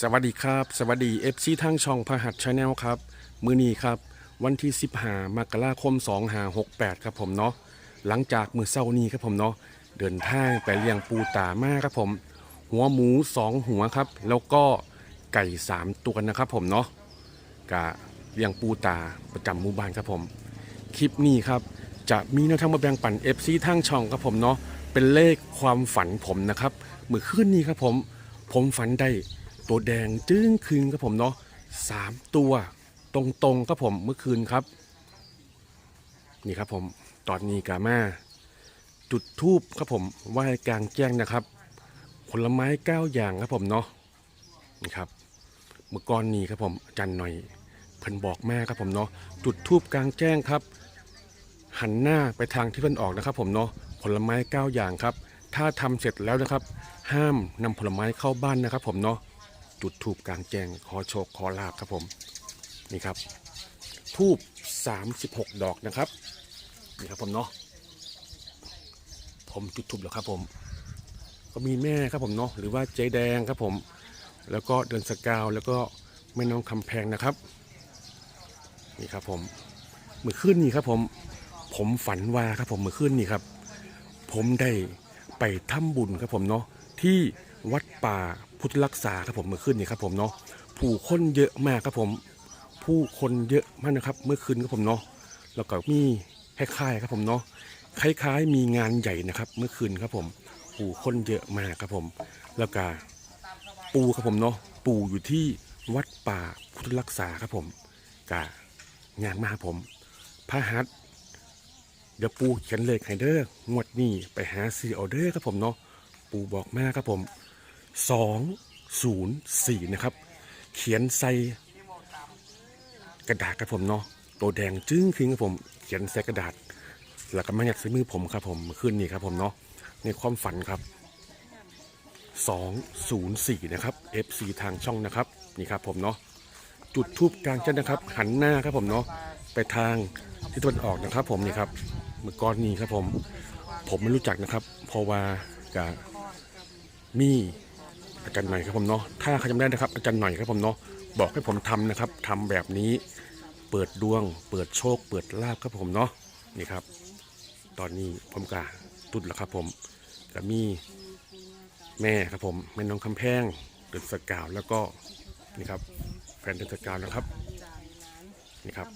สวัสดีครับ สวัสดี FC ทางช่องพหัสชาแนลครับ มือนี้ครับ วันที่ 15มกราคม2568 ครับผมเนาะหลังจากมือเศร้านี้ครับผมเนาะเดินทางไปเลี้ยงปูตามากครับผม หัวหมู 2 หัวครับ แล้วก็ไก่ 3 ตัวนะครับผมเนาะกะเลี้ยงปูตาประจำหมู่บ้านครับผม คลิปนี้ครับ จะมีแนวทางมาแบ่งปัน FC ทางช่องครับผมเนาะเป็นเลขความฝันผมนะครับเมื่อคืนนี้ครับผม ผมฝันได้ ตัวแดงจึ้งคืนครับผมเนาะสามตัวตรงๆครับผมเมื่อคืนครับ นี่ครับผมตอนนี้กามาจุดทูบครับผมไหว้กลางแจ้งนะครับผลไม้เก้าอย่างครับผมเนาะนี่ครับเมื่อก่อนนี้ครับผมอาจารย์หน่อยเพิ่นบอกแม่ครับผมเนาะจุดทูบกลางแจ้งครับ หันหน้าไปทางที่เพิ่นออกนะครับ ผมเนาะผลไม้เก้าอย่างครับ ถ้าทำเสร็จแล้วนะครับ ห้ามนำผลไม้เข้าบ้านนะครับ ผมเนาะ จุดทูบกลางแจ้งขอโชคขอลาบครับผมนี่ครับทูบ36 ดอกนะครับนี่ครับผมเนาะผมจุดทูบแล้วครับผม ก็มีแม่ครับผมเนาะหรือว่าเจ๊แดงครับผม แล้วก็เดินสกาวแล้วก็แม่น้องคำแพงนะครับนี่ครับผมเมื่อคืนนี้ครับผม ผมฝันว่าครับผมเมื่อคืนนี้ครับ ผมได้ไปทำบุญครับผมเนาะที่วัดป่า พุทธรักษาครับผมเมื่อคืนนี้ครับผมเนาะผู้คนเยอะมากครับผม ผู้คนเยอะมากนะครับ เมื่อคืนครับผมเนาะแล้วก็มีคล้ายๆครับผมเนาะคล้ายๆ มีงานใหญ่นะครับ เมื่อคืนครับผม ผู้คนเยอะมากครับผม แล้วก็ปูครับผมเนาะปูอยู่ที่วัดป่าพุทธรักษาครับผมกะงานมาครับผมพระหัตเดี๋ยวปูเขียนเลขให้เด้องวดนี้ไปหาซื้อเอาเด้อครับผมเนาะปูบอกมาครับผม สองศูนย์สี่นะครับ เขียนใส่กระดาษครับผมเนาะตัวแดงจึ้งครึงครับผม เขียนใส่กระดาษ แล้วก็มาหยัดใส่มือผมครับผมขึ้นนี่ครับผมเนาะในความฝันครับสองศูนย์สี่นะครับ FC ทางช่องนะครับ นี่ครับผมเนาะจุดทูบกลางจันนะครับ หันหน้าครับผมเนาะไปทางที่ตะวันออกนะครับ ผมนี่ครับเมื่อก่อนนี้ครับผม ผมไม่รู้จักนะครับ เพราะว่ากับมี อาจารย์หน่อยครับผมเนาะถ้าใครจำได้นะครับอาจารย์หน่อยครับผมเนาะบอกให้ผมทำนะครับทำแบบนี้เปิดดวง เปิดโชค เปิดลาบครับผมเนาะนี่ครับ ตอนนี้ผมกาตุดแล้วครับผมก็มีแม่ครับผมแม่น้องคำแพงเดินสกาวแล้วก็นี่ครับแฟนเดินสกาวนะครับนี่ครับ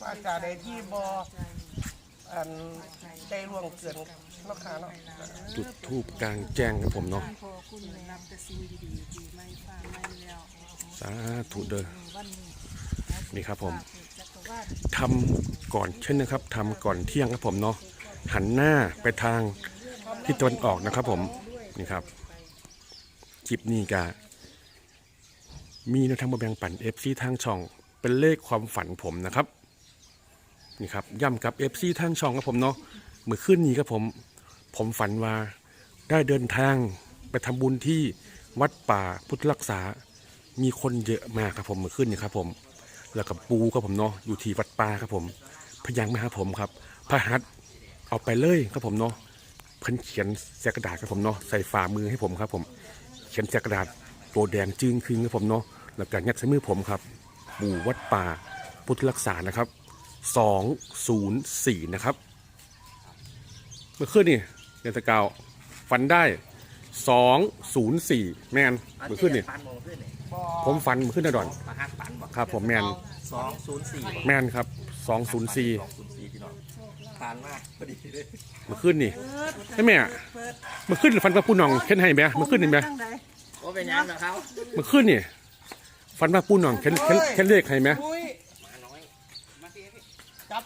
ว่าจะได้ที่บอ อันได้ร่วงเกินราคาเนาะจุดทูบกลางแจ้งครับผมเนาะขอคุณได้รับแต่สิ่งดีๆที่ไม่ฟ้าไม่แล้วสาธุเด้อวันนี้นี่ครับผมจักรวาลทำก่อนเช่นนะครับทำก่อนเที่ยงครับผมเนาะหันหน้าไปทางทิศตะวันออกนะครับผมนี่ครับคลิปนี้กะมีแนวทางมาแบ่งปัน FC ทางช่องเป็นเลขความฝันผมนะครับ นี่ครับย่ำกับ FC ทางช่องครับผมเนาะเมื่อคืนนี้ครับผม ผมฝันว่าได้เดินทางไปทำบุญที่วัดป่าพุทธรักษา มีคนเยอะมากครับผมเมื่อคืนนี้ครับผม แล้วกับปูครับผมเนาะอยู่ที่วัดป่าครับผม พยังมาหาผมครับพระหัตเอาไปเลยครับผมเนาะเพิ่นเขียนแสกระดาษครับผมเนาะใส่ฝ่ามือให้ผมครับผม เขียนแสกกระดาษตัวแดงจึงคืนครับผมเนาะแล้วก็ยัดใส่มือผมครับ ปู่วัดป่าพุทธรักษานะครับ สองศูนย์สี่นะครับ เมื่อคืนนี่เดือนตะเกาฟันได้สองศูนย์สี่แมนเมื่อคืนนี่ปันโมขึ้นนี่บอผมฟันเมื่อคืนนะดอน ประหัดปันบอกครับ ผมแมนสองศูนย์สี่แมนครับ สองศูนย์สี่สองศูนย์สี่พี่น้องทานมากพอดีเลยเมื่อคืนนี่ใช่ไหมอะเมื่อคืนฟันพระปูหนองเข็นให้ไหมเมื่อคืนนี่ไหมตั้งใดโอ้เป็นยังนะเขาเมื่อคืนนี่ฟันพระปูหนองเข็นเข็นเข็นเลขให้ไหมอุ้ยมาน้อย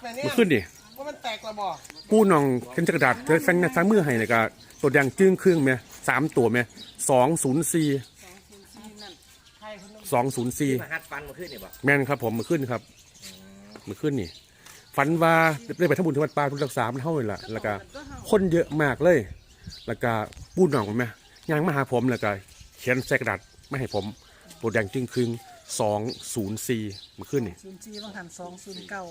จับเลยเนี่เมื่ยอคืนนี่ว่ามันแตกระบอปูหนองเข็นจักรดาษเธอฟันซ้ายมือให้เลยก็ตัวแดงจึ้งครึ่งไหมสามตัวไหมสองศูนย์สี่ใช่คนนึงสองศูนย์สี่ประหัดปันโมขึ้นนี่บอกแม่นครับผมเมื่อคืนครับเมื่อคืนนี่ฝันว่าได้ไปทำบุญที่วัดป่าทุกรักษามันเท่าเลยล่ะแล้วก็คนเยอะมากเลย แล้วก็ปูหนองเห็นไหมยังมาหาผมแล้วก็เขียนใส่กระดาษไม่ให้ผมตัวแดงจึ้งครึ่งสองศูนย์สี่เมื่อคืนนี่ศูนย์สี่บางหันสองศูนย์เก้า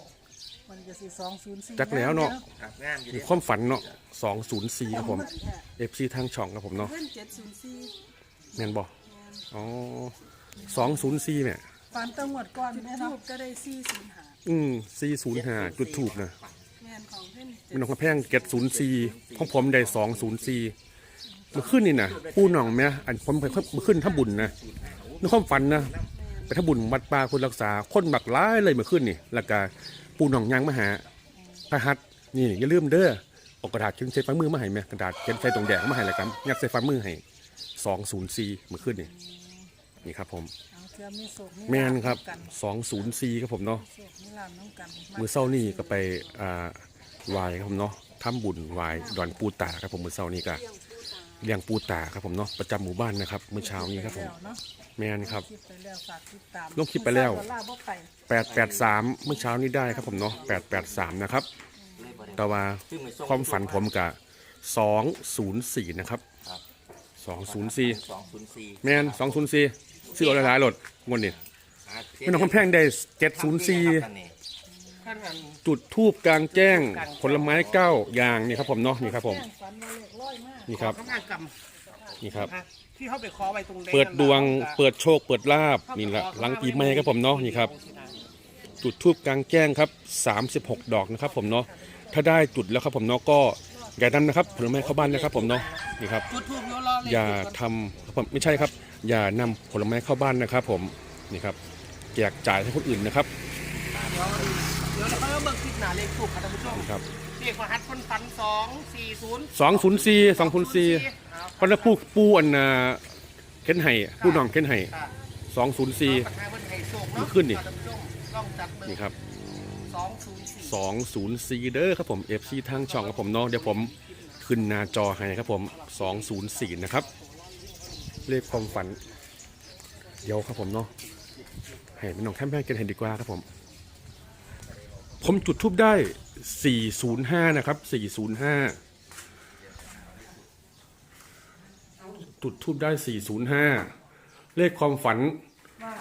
มันจะสี่สองศูนย์สี่จักแล้วเนาะครับงามอยู่มีดิความฝันเนาะสองศูนย์สี่ครับผมเอฟซีทางช่องครับผมเนาะเพื่อนเจ็ดศูนย์สี่แม่นบ่อ๋อสองศูนย์สี่เนี่ย ฝันตั้งหมดก่อนจุดเนี่ยทูเนาะบก็ได้สี่ศูนย์หาอืมสี่ศูนย์ห้าจุดถูกนะ แมนของเพื่อนแม่น้องกระแพงเก็ดศูนย์สี่ของผมได้สองศูนย์สี่เมื่อขึ้นนี่นะผู้หน่องแม่อันผมไปเมื่อขึ้นทำบุญนะในความฝันนะไปทำบุญวัดป่าคนรักษาคนบักร้ายเลยเมื่อขึ้นนี่แล้วก็ ปูหน่องยางมาหาพระหัตถ์นี่อย่าลืมเด้อเอากระดาษเขียนใส่ฝ่ามือมาให้แม่กระดาษเขียนใส่ตรงแดงมาให้แล้วกันยัดใส่ฝ่ามือให้สองศูนย์สี่เมื่อขึ้นนี่นี่ครับผมเอาเทือมีโศกแม่นครับกันสองศูนย์สี่ครับผมเนาะโศกมีลามน้องกันมือเศร้านี่ก็ไปอ่าไหวายครับผมเนาะทำบุญไหวายดอนปูตาครับผมมือเศร้านี่ก็ เลี้ยงปูตาครับผมเนาะประจำหมู่บ้านนะครับมื้อเช้านี้ครับผมแล้วเนาะแม่นครับคลิปไปแล้วฝากติดตามลงคลิปไปแล้วลาบ่ไป883เมื่อเช้านี้ได้ครับผมเนาะ883นะครับแต่ว่าความฝันผมกับ204นะครับครับ204สองศูนย์สี่แม่น204ซื้อเอาหลายๆรถงวดนี้ไม่ต้องคำแพงได้704ท่านอันจุดทูบกลางแจ้งผลไม้เก้าอย่างนี่ครับผมเนาะนี่ครับผมฝั นว่าเลขร้อยมากนี่ครับข้างหน้ากรรมนี่ครับ นะที่เขาไปขอไว้ตรงแงเปิดดวงนั่นน่ะเปิดโชค เปิดลาบนี่แหละหลังปีใหม่ครับผมเนาะนี่ครับ จุดทูบกลางแจ้งครับ 36 ดอกนะครับ ผมเนาะ ถ้าได้จุดแล้วครับผมเนาะก็อย่านำนะครับผลไม้เข้าบ้านนะครับ ผมเนาะ นี่ครับ จุดทูบโยรอเลยอย่าจุดก่นทำครับผมไม่ใช่ครับ อย่านำผลไม้เข้าบ้านนะครับ ผม นี่ครับ แจกจ่ายให้คนอื่นนะครับ เดี๋ยวเดี๋ยวเราค่อยเอาเบิกคลิปหนาเลขถูกค่ะท่านผู้ชม นี่ครับ เลขรหัสคนฟันสองสี่ศูนย์สองศูนย์สี่สองศูนย์สี่เพราะว่าปูปูอันน่ะเข็นไห้ปูน้องเข็นไห้สองศูนย์สี่ประธานบนไห่โศกมัเนาะนขึ้นดิท่านผู้ชมลองจัดเบิกนี่ครับสองศูนย์สี่สองศูนย์สี่เด้อครับผม FC ทางช่องครับผมเนาะเดี๋ยวผมขึ้นหน้าจอให้ครับผมสองศูนย์สี่นะครับ เลขความฝัน เดี๋ยวครับผมเนาะให้เป็นน้องแคมแพงกันเห็นดีกว่าครับผม ผมจุดทูบได้ 405 นะครับ 405 จุดทูบได้ 405 เลขความฝันว่า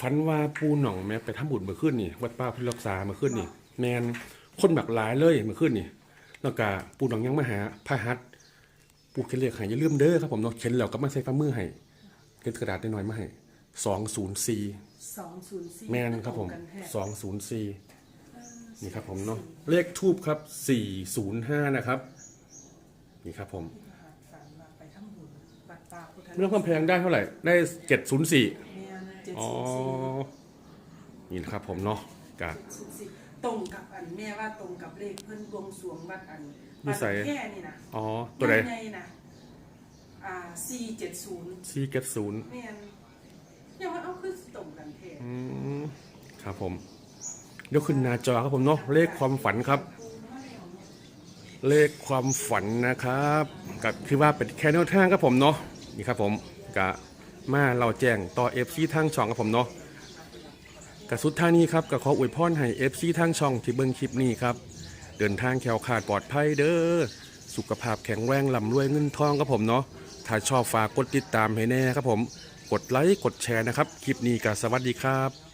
ฝันว่าปูหน่องแม่ไปทำบุญเมื่อคืนนี่ วัดป้าพิรักษาเมื่อคืนนี่ แมนคนบักหลายเลยเมื่อคืนนี่ แล้วก็ปูหน่องยังมาหาพระหัตถ์ปูเขียนเลขให้อย่าลืมเด้อครับผมเนาะเขียนแล้วก็มาใส่ฝ่ามือให้เขียนกระดาษน้อยๆมาให้สองศูนย์สี่สองศูนย์สี่แมนครับผมตงกั นแท้สองศูนย์สี่นี่ครับผมเนาะเลขทูบครับสี่ศูนย์ห้านะครับ นี่ครับผมฝันว่าไปทำบุญวัดป่าพุทธเรื่องความแพงได้เท่าไหร่ ได้เจ็ดศูนย์สี่แม่นเจ็ดอ๋อศูนย์สี่นี่นะครับผมเนาะกะศูนย์สี่ตรงกับอันแม่ว่าตรงกับเลขเพิ่นบวงสรวงวัดอันนิสัยวัดแค่นี่นะอ๋อตัวใดใหญ่ๆนะอ่าสี่เจ็ดศูนย์สี่เจ็ดศูนย์แม่นอย่าว่าเอาคือตรงกันแท้อืมครับผม เดี๋ยวขึ้นหน้าจอครับผมเนาะเลขความฝันครับ เลขความฝันนะครับกับคือว่าเป็นแค่แนวทางครับผมเนาะนี่ครับผมกะมาเราแจ้งต่อเอฟซีทางช่องครับผมเนาะกับสุดท้ายนี้ครับก็ขออวยพรให้เอฟซีทางช่องที่เบิ่งคลิปนี้ครับเดินทางแขวขาดปลอดภัยเด้อสุขภาพแข็งแรงลำรวยเงินทองครับผมเนาะถ้าชอบฝากกดติดตามให้แน่ครับผม กดไลค์กดแชร์นะครับ คลิปนี้ก็สวัสดีครับ